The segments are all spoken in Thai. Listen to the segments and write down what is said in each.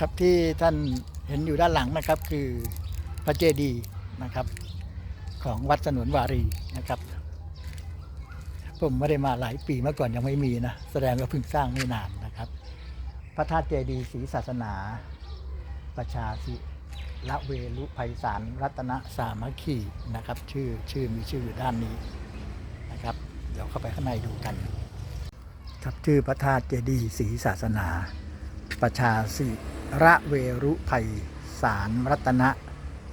ครับที่ท่านเห็นอยู่ด้านหลังนะครับคือพระเจดีย์นะครับของวัดสนวนวารีนะครับ ผมไม่ได้มาหลายปีเมื่อก่อนยังไม่มีนะ แสดงว่าเพิ่งสร้างไม่นานนะครับ พระธาตุเจดีย์ศรีศาสนา ประชาสิละเวลุภัยสารรัตนสามัคคีนะครับ ชื่อชื่อมีชื่ออยู่ด้านนี้นะครับ เดี๋ยวเข้าไปข้างในดูกัน ครับชื่อพระธาตุเจดีย์ศรีศาสนา ประชาสิ ระเวรุภัยสารรัตน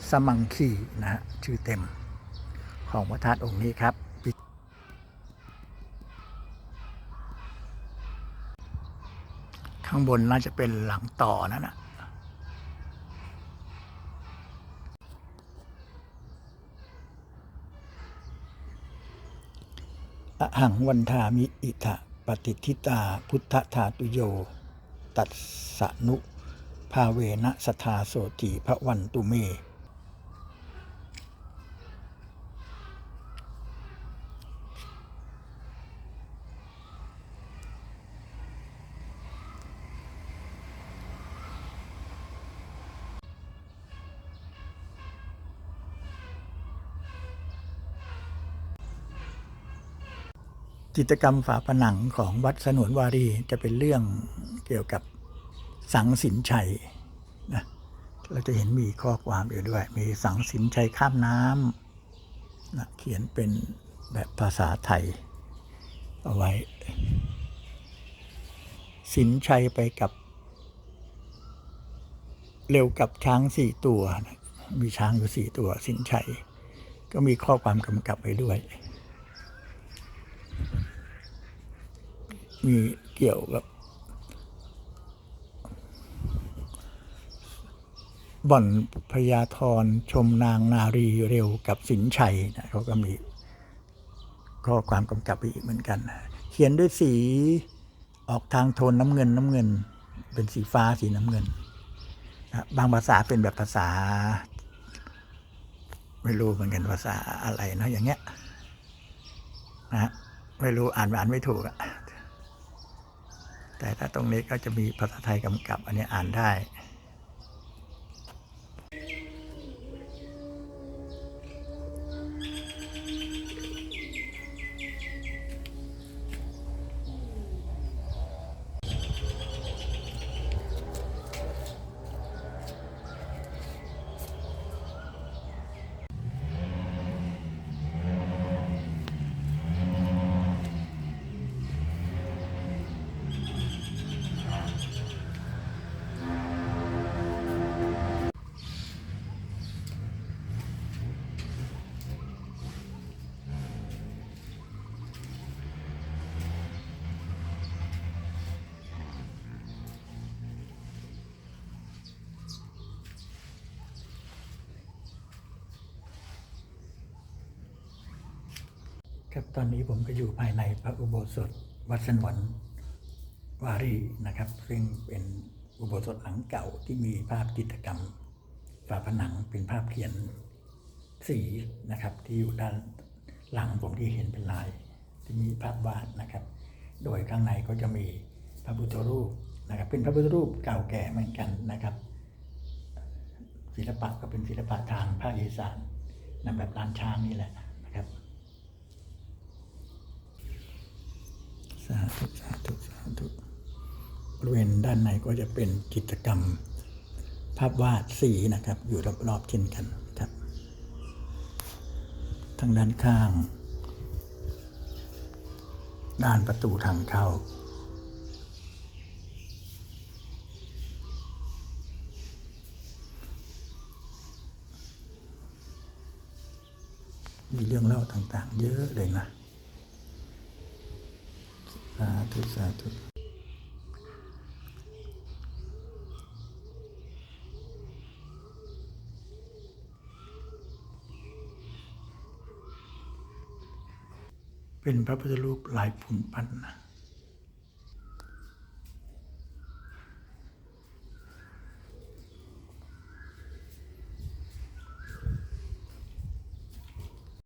สมังคีนะฮะชื่อเต็มของพระธาตุองค์นี้ครับข้างบนน่าจะเป็นหลังต่อนั่นนะอหังวันทามิอิทะปฏิทิตาพุทธธาตุโย ตัสสนุ ภาเวนะสทาโสติพระวันตุเม กิจกรรมฝาผนังของวัดสนวนวารีจะเป็นเรื่องเกี่ยวกับ สังสินชัยนะเราจะเห็นมีข้อความอยู่ด้วย มีสังสินชัยข้ามน้ำนะเขียนเป็นแบบภาษาไทย เอาไว้ สินชัยไปกับ เร็วกับช้างสี่ตัวนะมีช้างอยู่สี่ตัว สินชัย ก็มีข้อความกำกับไว้ด้วย มีเกี่ยวกับ บ่อนพญาธรชมนางนารีเร็วกับสินชัยนะเขาก็มีข้อความกำกับอีกเหมือนกัน เขียนด้วยสีออกทางโทนน้ำเงินน้ำเงิน เป็นสีฟ้าสีน้ำเงิน บางภาษาเป็นแบบภาษา ไม่รู้เหมือนกันภาษาอะไรนะอย่างเงี้ยนะฮะไม่รู้อ่านอ่านไม่ถูกอะแต่ถ้าตรงนี้ก็จะมีภาษาไทยกำกับ อันนี้อ่านได้ ครับตอนนี้ผมก็อยู่ภายในพระอุโบสถวัดสนวนวารีนะครับ ซึ่งเป็นอุโบสถหลังเก่าที่มีภาพจิตรกรรมฝาผนังเป็นภาพเขียนสีนะครับที่อยู่ด้านหลังผมที่เห็นเป็นลายที่มีภาพวาดนะครับ โดยข้างในก็จะมีพระพุทธรูปนะครับ เป็นพระพุทธรูปเก่าแก่เหมือนกันนะครับ ศิลปะก็เป็นศิลปะทางภาคอีสานนำแบบลานช้างนี่แหละนะครับาธุสาธุสาธุบริเวณด้านในก็จะเป็นกิจกรรม ภาพวาดสีนะครับ อยู่รอบๆเช่นกันครับทางด้านข้าง ด้านประตูทางเข้ามีเรื่องเล่าต่างๆ เยอะเลยนะ สาธุสาธุเป็นพระพุทธรูปลายผุนปั้นนะ